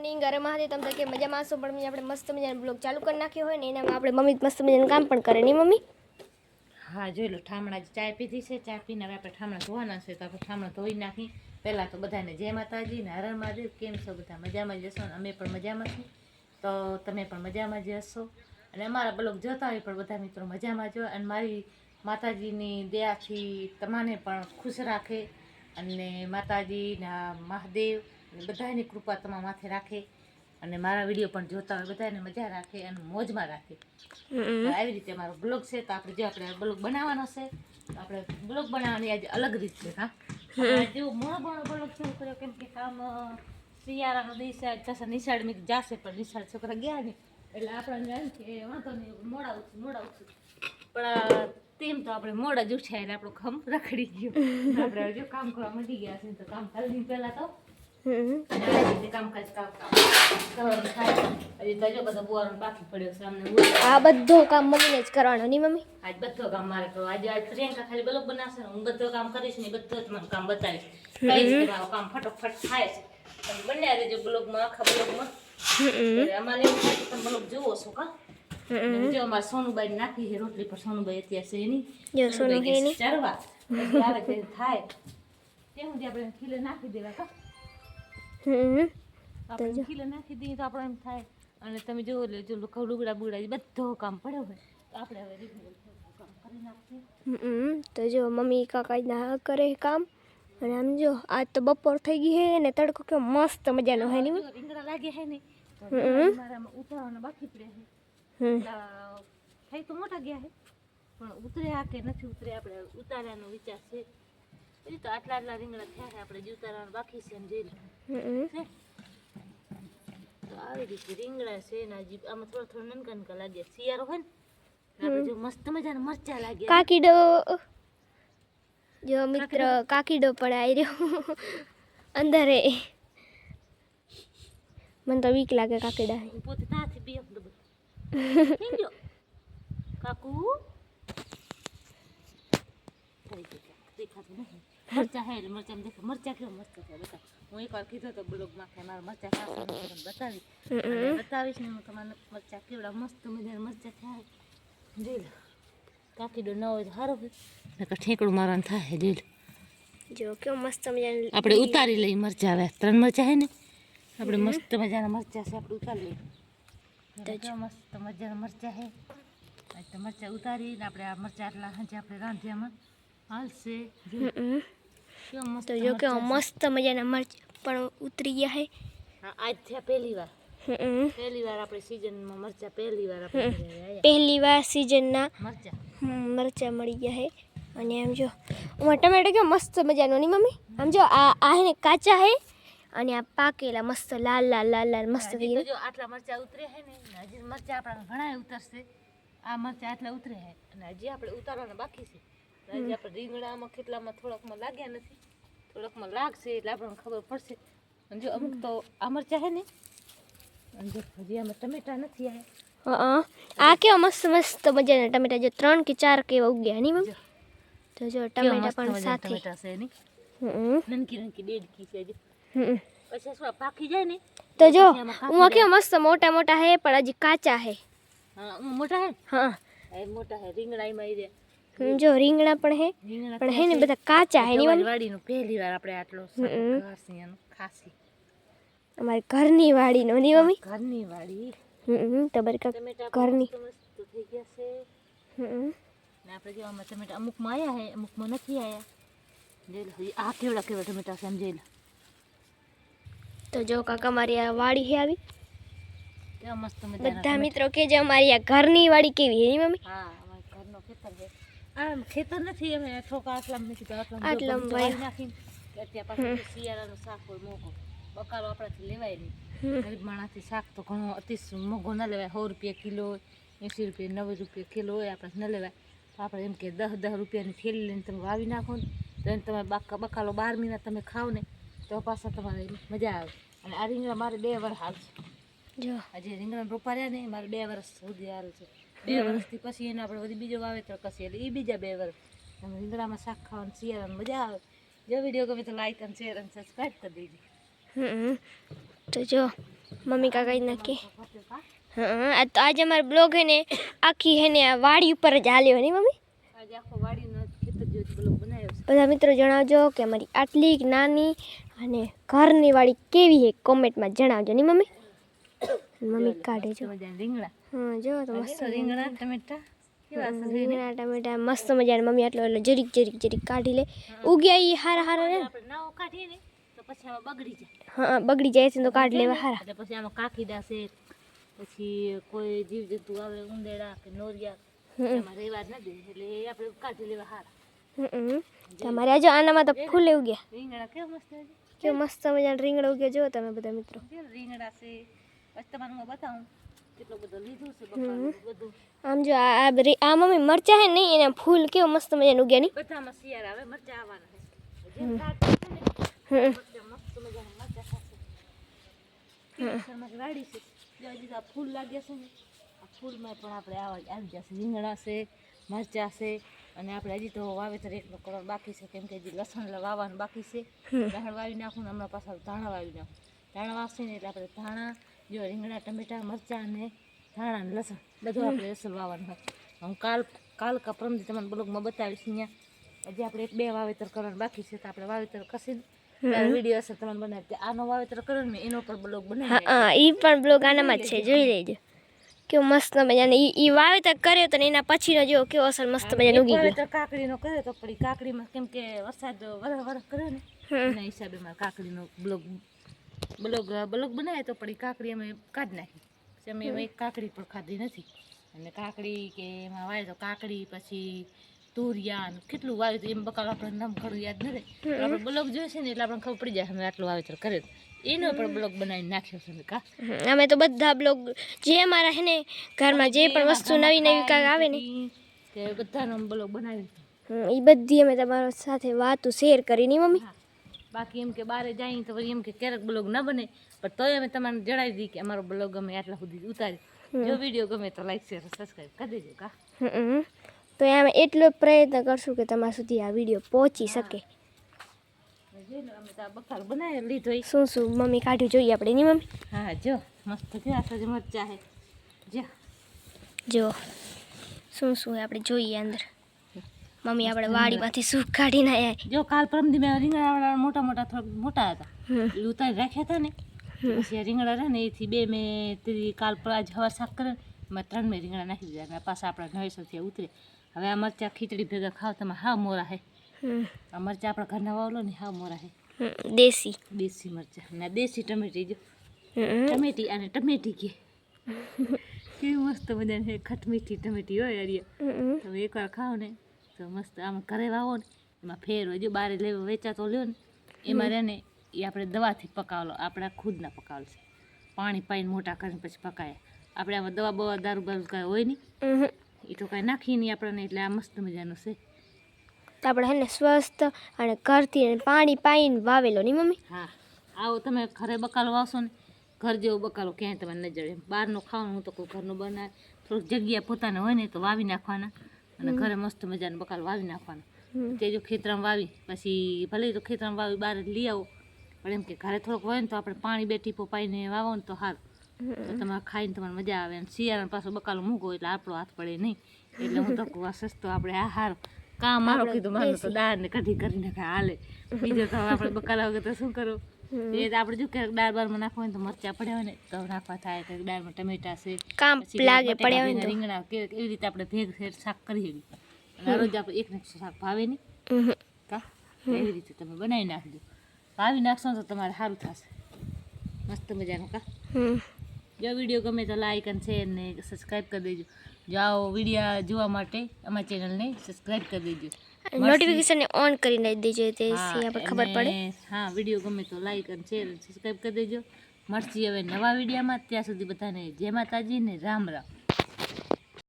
Morning અરે મહાદેવ તમે કે મજામાં હશો પણ આપણે મસ્ત મજાનો બ્લોગ ચાલુ કરી નાખ્યો હોય ને એનામાં આપણે મમ્મી મસ્ત મજાનું કામ પણ કરે, નહીં મમ્મી? હા, જોઈ લો, ઠામણા ચાય પીધી છે ચા પીને હવે આપણે ઠામણા ધોવાના છે, તો આપણે ઠામણા ધોઈ નાખી. પહેલાં તો બધાને જય માતાજી ને હરણ મહાદેવ, કેમ છો બધા? મજામાં જ હશો અમે પણ મજામાં છીએ. તો તમે પણ મજામાં જ હશો. અને અમારા બ્લોગ જોતા હોય પણ બધા મિત્રો મજામાં જો અને મારી માતાજીની દયાથી તમાને પણ ખુશ રાખે. અને માતાજીના મહાદેવ ને બધાની કૃપા તમારા માથે રાખે અને મારા વીડિયો પણ જોતા હોય બધાને મજા રાખે અને મોજમાં રાખે. આવી રીતે મારો બ્લોગ છે તો આપણે જે આપણે બ્લોગ બનાવવાનો છે તો આપણે બ્લોગ બનાવવાની આજે અલગ રીત છે હા. જેવો મોણો મોણો બ્લોગ શરૂ કર્યો કેમ કે કામ શિયાળાનો દિવસે થશે નિશાળ મેં કીધું જાશે પણ નિશાળ છોકરા ગયા નહીં. એટલે આપણને એમ કે વાંધો નહીં મોડા ઉઠું મોડા ઉઠું પણ તેમ તો આપણે મોડા જ ઉઠ્યા એટલે આપણો ખમ રખડી ગયો. આપણે જો કામ કરવા મળી ગયા છે તો કામ કરી પહેલાં તો જો આ બધું કામ મમ્મીને જ કરવાનો નહીં મમ્મી? આજ બધો કામ મારે કરો આજે આજ પ્રિયંકા ખાલી બલોક બનાવશે હું બધો કામ કરીશ ને બધો તમને કામ બતાવીશ. મારું કામ ફટોફટ થાય છે. તમે બંને રીતે બ્લોગમાં આખા બ્લોગમાં. અમારે એવું થાય તમે બ્લોગ જુઓ છો કા? જો અમારે સોનુબાઈ નાખી છે રોટલી પર સોનુબાઈ અત્યારે છે એની જો સોનુબાઈ હે ચરવા આવે થાય. તે સુધી આપણે ખીલે નાખી દેવા કા? આપણે ખીલે નાખી દઈએ તો આપણે એમ થાય. અને તમે જોવો એટલે જો લોકો લુગડા બુગડા એ બધો કામ પડ્યો હોય તો આપણે હવે regular થોડું કામ કરી નાખીએ. હમ તો જો મમ્મી કાકા ના કરે કામ. અને આમ જો આજ તો બપોર થઈ ગઈ હે ને તડકો કેવો મસ્ત મજાનો હે નહીં જો રીંગણા લાગે છે ને તો હમ. મારામાં ઉતારવાના બાકી પડ્યા છે હમ. એટલા થઈ તો મોટા ગયા છે પણ ઉતર્યા કે નથી ઉતર્યા આપણે ઉતારવાનો વિચાર છે. એ તો આટલા આટલા રીંગણા થયા છે આપણે જે બાકી છે એમ જોઈ લે તો આવી રીતે રીંગણા છે ને હજી આમાં થોડા થોડા નનકા નનકા લાગે શિયાળો હોય ને આપણે જો મસ્ત મજાના મરચા લાગે કાકીડો. જો મિત્ર કાકીડો? પણ આવી રહ્યો. અંદર મને તો વીક લાગે કાકીડા. પોતે ત્યાંથી બી કાકુ? દેખાતું નથી મરચા હે એટલે મરચા દેખા મરચા કેવા મરચા છે બતા. હું એકવાર કીધો તો બ્લોગમાં કે મારા મરચા ખાવા તમને બતાવી બતાવીશ ને હું તમારા મરચા કેવડા મસ્ત મજાના મરચા થાય. જોઈ લો કાકીડો ન હોય તો સારું હોય ઠેકડું મારવાનું થાય જોઈ લો જો કેવો મસ્ત મજાનું આપણે ઉતારી લઈએ મરચા હવે. ત્રણ મરચા હે ને? આપણે મસ્ત મજાના મરચા છે આપણે ઉતારી લઈએ. મસ્ત મજાના મરચા હે. આજ તો મરચા ઉતારીને આપણે આ મરચા આટલા સાંજે આપણે રાંધ્યામાં. તો જો કે મસ્ત મજાના મરચ પણ ઉતરી ગયા હે આજ પહેલી વાર. પહેલી વાર આપણે સિઝનમાં મરચા પહેલી વાર આપણે પહેલી વાર સિઝનના મરચા. મરચાં મળી ગયા હે અને આમ જો આમાં ટમેટો કેવો મસ્ત મજાનો નહીં મમ્મી? આમ જો આ આ હે ને કાચા હે અને આ પાકેલા મસ્ત લાલ લાલ લાલ લાલ મસ્ત થઈ ગયા જો આટલા મરચા ઉતરે હે ને ને હજી મરચા આપણા ઘણા ઉતરશે. આ મરચા આટલા ઉતરે હે અને હજી આપણે ઉતારવાના બાકી છે. તો હજી આપણે રીંગણામાં કેટલામાં થોડાકમાં લાગ્યા નથી. થોડાકમાં લાગશે એટલે આપણને ખબર પડશે. અને જો અમુક તો આ મરચા હે ને? અને જો હજી આમાં ટમેટા નથી આવ્યા હા આ કેવા મસ્ત મસ્ત મજાના ટમેટા જો ત્રણ કે ચાર કે એવા ઉગ્યા નહીં મમ્મી તો જો કેવા ટમેટા પણ મસ્ત મજાના સાથે. ટમેટા છે એની. હમ, નનકી નનકી ડેડકી છે હજી. હમ. પછી શું પાકી જાય ને? તો જો પછી આમાં કાપી ઉમાં કેવા મસ્ત મોટા મોટા હે પણ હજી કાચા હે. હા ઉમ મોટા હે હા. આ મોટા હે રીંગણા એમાં આવી રહ્યા. હમ, જો રીંગણા પણ હે રીંગણા પણ હે ને બધા કાચા હે નહીં તમારી મમ્મી વાડીનું પહેલી વાર આપણે આટલો ઘાસ અહીંયાનો ખાસી. અમારી ઘરની વાડીનો નહીં મમ્મી ઘરની વાડી. હમ તમારી કાંઈક ટમેટા ઘરની. પણ મસ્ત મસ્ત થઈ ગયા છે. હમ ને આપણે જો આમાં ટમેટા અમુકમાં આવ્યા છે અમુકમાં નથી આવ્યા જોઈ લો હજી આ કેવડા કેવડા ટમેટા છે એમ જોઈ લો. તો જો કાકા મારી આ વાડી હે આવી. કેવા મસ્ત મજાના બધા મિત્રો કે જે અમારી આ ઘરની વાડી કેવી હે નહીં મમ્મી હા. અમારા ઘરનો ખેતર છે આ ખેતર નથી અમે નથી આટલા આટલામાં વાવી નાખીને અત્યારે પાછું શિયાળાનું શાક હોય મોકો બકાલો આપણાથી લેવાય નહીં. ગરીબ માણસથી શાક તો ઘણો અતિ મોઘો ન લેવાય. સો રૂપિયા કિલો હોય એંસી રૂપિયા નવ્વદ રૂપિયા કિલો હોય આપણે ન લેવાય. તો આપણે એમ કે દસ દસ રૂપિયાની થેલી લઈને તમે વાવી નાખો ને તો એને તમે બાકા બકાલો બાર મહિના તમે ખાવ ને તો પાછા તમારે મજા આવે. અને આ રીંગણા મારે બે વર્ષ હાલ છે. જો. હજી રીંગણા રોપા રહ્યા ને મારે બે વર્ષ સુધી હાલ છે. બે વર્ષથી પછી એને આપણે બધી બીજો વાવેતર કરશે એટલે એ બીજા બે વર્ષ. અને રીંગણામાં શાક ખાવાનું શિયાળામાં મજા આવે. જો વીડિયો ગમે તો લાઈક અને શેર અને સબસ્ક્રાઈબ કરી દેજો. તો જો મમ્મી કાકા નાખી હા તો આજે અમારો બ્લોગ હે ને આખી હે ને વાડી ઉપર જ હાલ્યો નહીં મમ્મી? આજે આખો વાડીનો ખેતર જેવો બ્લોગ બનાવ્યો બધા મિત્રો જણાવજો કે અમારી આટલી નાની અને ઘરની વાડી કેવી છે કોમેન્ટમાં જણાવજો નહીં મમ્મી? મમ્મી કાઢે જો મજાના રીંગણા હા જો તો મસ્ત મસ્ત રીંગણા ટમેટા કેવા છે રીંગણા ટમેટા મસ્ત મજાના મમ્મી આટલો એટલે જરીક જરીક જરીક કાઢી લે ઉગ્યા એ હારા હારા રે ને. આપણે નાવો કાઢીએ ને તો પછી આમાં બગડી જાય હા બગડી જાય છે તો કાઢી લેવા હારા એટલે પછી આમાં કાકીડા છે પછી કોઈ જીવ જંતુ આવે ઉંદેડા કે નોરિયા એમાં રહેવા જ ન દે એટલે એ આપણે કાઢી લેવા હારા હમ તમારે આજે આનામાં તો ફૂલે ઉગ્યા રીંગણા કેવા મસ્ત છે કેવું મસ્ત મજાના રીંગણા ઉગ્યા જો તમે બધા મિત્રો જો રીંગણા છે પછી તમારે હું બતાવું કેટલો બધો લીધું છે બકાલું બધું આમ જો આ આ બરી- આ મમ્મી મરચા હે નહીં એના ફૂલ કેવું મસ્ત મજાનું ઉગ્યા નહીં બધામાં શિયાળ આવે મરચા આવવાના છે જેમ કાઢી છે ને હમ મરચાં મસ્ત મજાના મરચાં થશે કેસરમાં વાડી છે જો હજી તો આ ફૂલ લાગ્યા છે ને આ ફૂલમાં પણ આપણે આવા આવી જશે રીંગણા છે મરચાં છે અને આપણે હજી તો વાવેતર એકનું કરવા બાકી છે કેમ કે હજી લસણ વાવવાનું બાકી છે લસણ વાવી નાખું ને હમણાં પાછા ધાણા વાવી નાખું ધાણા વાવશે ને એટલે આપણે ધાણા જો રીંગણા ટમેટા મરચાં અને ધાણા ને લસણ. બધું આપણે લસણ વાવવાનું હોય. હું કાલ કાલ કા પરમથી તમને બ્લોગમાં બતાવીશ અહીંયા. હજી આપણે એક બે વાવેતર કરવાનું બાકી છે તો આપણે વાવેતર કશી ત્યારે વીડિયો હશે તમને બનાવી આનો વાવેતર કરો ને એનો પણ બ્લોગ બનાવી હા એ પણ બ્લોગ આનામાં જ છે જોઈ લેજો. કેવું મસ્ત મજાને એ ઈ વાવેતર કર્યો તો ને એના પછીનો જો કેવો અસર મસ્ત મજાનું ઉગી ગયું. વાવેતર કાકડીનો કર્યો તો પડી કાકડીમાં કેમ કે વરસાદ વરસ વરસ કર્યો ને. એના હિસાબે મારે કાકડીનો બ્લોગ બ્લોગ બ્લોગ બનાવ્યો તો પડી કાકડી અમે કાઢી નાખી. અમે એક કાકડી પણ ખાધી નથી. અને કાકડી કે એમાં વાય તો કાકડી પછી તુરિયાન કેટલું વાવ્યું હતું એમ બકાલ આપણે નામ ખરું યાદ નથી પણ આપણે બ્લોગ જોઈશે ને એટલે આપણને ખબર પડી જાય અમે આટલું વાવેતર કર્યું. એનો પણ બ્લોગ બનાવીને નાખ્યો છે કા. અમે તો બધા બ્લોગ જે અમારા હે ને ઘરમાં જે પણ વસ્તુ નવી નવી કાંઈક આવે ને તે બધાનો બ્લોગ બનાવી એ બધી અમે તમારા સાથે વાતો શેર કરી ની મમ્મી. બાકી એમ કે બારે જાય તો વળી એમ કે ક્યારેક બ્લોગ ન બને. પણ તોય અમે તમને જણાવી દઈએ કે અમારો બ્લોગ અમે આટલા સુધી ઉતારી જો વીડિયો ગમે તો લાઈક શેર સબસ્ક્રાઈબ કરી દેજો કા? હમ. તો એ અમે એટલો જ પ્રયત્ન કરશું કે તમારા સુધી આ વીડિયો પહોંચી શકે. જોઈ લો અમે તો આ બકાલ બનાવી લીધો ઈ. શું શું? મમ્મી કાઢ્યું જોઈએ આપણે ની મમ્મી? હા જો. મસ્ત છે આ સજ મરચા હે જો. જો. શું શું? એ આપણે જોઈએ અંદર. મમ્મી આપણે વાડીમાંથી શું કાઢીને આવ્યા જો કાલ પરમ દી મેં રીંગણા મોટા મોટા થોડા મોટા હતા. એ ઉતારી રાખ્યા હતા ને પછી રીંગણા રહે ને એથી બે મેં ત્રી કાલ પર આજ હવા શાક કરે ને ત્રણ મેં રીંગણા નાખી દીધા. પાછા આપણા નવેસરથી ઉતરે. હવે આ મરચાં ખીચડી ભેગા ખાવ તમે હાવ મોરા હે. આ મરચાં આપણા ઘરના વાવલો ને હાવ મોરા હે. દેશી. દેશી મરચાં. ને દેશી ટમેટી જો. ટમેટી અને ટમેટી કે કેવી મસ્ત મજાની છે ખટ મીઠી ટમેટી હોય અરિયા. તમે એકવાર ખાવ ને. તો મસ્ત આમ ઘરે વાવો ને એમાં ફેર હોય. જો બારે લેવો વેચાતો લ્યો ને એમાં રહે ને એ આપણે દવાથી પકાવેલો આપણા ખુદના પકાવેલ છે. પાણી પાઈને મોટા કરીને પછી પકાય. આપણે આમાં દવા બવા દારૂ બારૂ કાંઈ હોય નહીં. એ તો કાંઈ નાખી નહીં આપણને એટલે આ મસ્ત મજાનું છે. તો આપણે હે ને સ્વસ્થ અને ઘરથી પાણી પાઈને વાવેલો નહીં મમ્મી? હા. આવો તમે ઘરે બકાલો વાવશો ને ઘર જેવો બકાલો ક્યાંય તમને ન જડે. બહારનું ખાવાનું હું તો કોઈ ઘરનું બનાવે. થોડીક જગ્યા પોતાને હોય ને તો વાવી નાખવાના. અને ઘરે મસ્ત મજાનું બકાલ વાવી નાખવાના. તે જો ખેતરામાં વાવી પછી ભલે તો ખેતરામાં વાવી બહાર લઈ આવો. પણ એમ કે ઘરે થોડોક હોય ને તો આપણે પાણી બે ટીપો પાઈને વાવો ને તો સારું. તો તમારે ખાઈને તમારે મજા આવે. અને શિયાળામાં પાછો બકાલો મૂકો એટલે આપણો હાથ પડે નહીં. એટલે હું તો કહું આ સસ્તો આપણે આ હાર કામ મારો કીધું મારું તો દાળ ને કઢી કરીને હાલે. બીજો તો આપણે બકાલા વગર તો શું કરું? એ તો આપણે જો ક્યારેક દાળ બારમાં નાખવા હોય તો મરચાં પડ્યા હોય ને તો નાખવા થાય. તો દાળમાં ટમેટા છે કામ લાગે પડ્યા હોય રીંગણા કે એવી રીતે આપણે ભેગ ફેર શાક કરી અને રોજ આપણે એક ને શાક ભાવે નહીં. કા? એવી રીતે તમે બનાવી નાખજો. ભાવી નાખશો ને તો તમારે સારું થશે. મસ્ત મજાનું કા? હમ. જો વીડિયો ગમે તો લાઈક અને શેર ને સબસ્ક્રાઈબ કરી દેજો. જો આવો વીડિયો જોવા માટે અમારા ચેનલને સબસ્ક્રાઈબ કરી દેજો. નોટિફિકેશન ઓન કરીને દેજો તે આપણે ખબર પડે? હા વીડિયો ગમે તો લાઈક અને શેર સબસ્ક્રાઈબ કરી દેજો. મળશે હવે નવા વિડીયોમાં. ત્યાં સુધી બધાને જય માતાજી ને રામ રામ.